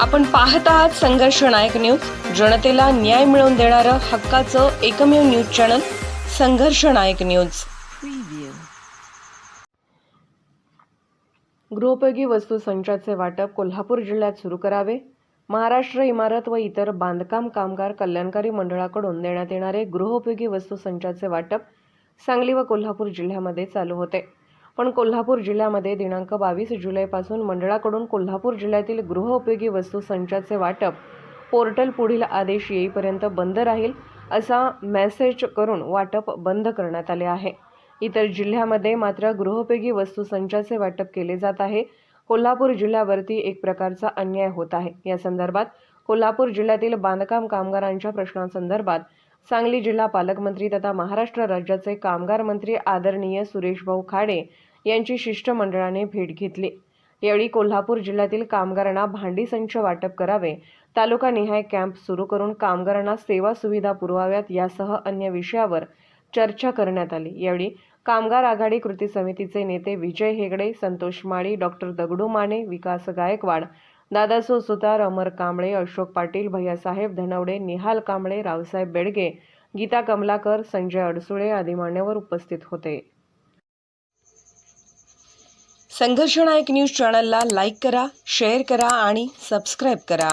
आपण पाहत आहात संघर्ष नायक न्यूज. जनतेला न्याय मिळवून देणारं हक्काचं एकमेव न्यूज चॅनल संघर्ष नायक न्यूज. गृहोपयोगी वस्तू संचाचे वाटप कोल्हापूर जिल्ह्यात सुरू करावे. महाराष्ट्र इमारत व इतर बांधकाम कामगार कल्याणकारी मंडळाकडून देण्यात येणारे गृहोपयोगी वस्तू संचाचे वाटप सांगली व कोल्हापूर जिल्ह्यामध्ये चालू होते. पण कोल्हापूर जिल्ह्यामध्ये दिनांक बावीस जुलैपासून मंडळाकडून कोल्हापूर जिल्ह्यातील गृहउपयोगी वस्तू संचाचे वाटप पोर्टल पुढील आदेश येईपर्यंत बंद राहील असा मेसेज करून वाटप बंद करण्यात आले आहे. इतर जिल्ह्यामध्ये मात्र गृहोपयोगी वस्तू संचाचे वाटप केले जात आहे. कोल्हापूर जिल्ह्यावरती एक प्रकारचा अन्याय होत आहे. या संदर्भात कोल्हापूर जिल्ह्यातील बांधकाम कामगारांच्या प्रश्नांसंदर्भात सांगली जिल्हा पालकमंत्री तथा महाराष्ट्र राज्याचे कामगार मंत्री आदरणीय सुरेशभाऊ खाडे यांची शिष्टमंडळाने भेट घेतली. यावेळी कोल्हापूर जिल्ह्यातील कामगारांना भांडी संच वाटप करावे तालुका निहाय कॅम्प सुरू करून कामगारांना सेवा सुविधा पुरवाव्यात यासह अन्य विषयावर चर्चा करण्यात आली. यावेळी कामगार आघाडी कृती समितीचे नेते विजय हेगडे संतोष माळी डॉक्टर दगडू माने विकास गायकवाड दादासो सुतार अमर कांबळे अशोक पाटील भैयासाहेब धनवडे निहाल कांबळे रावसाहेब बेडगे गीता कमलाकर संजय अडसुळे आदी मान्यवर उपस्थित होते. संघर्ष नायक न्यूज चॅनलला लाईक करा शेअर करा आणि सबस्क्राईब करा.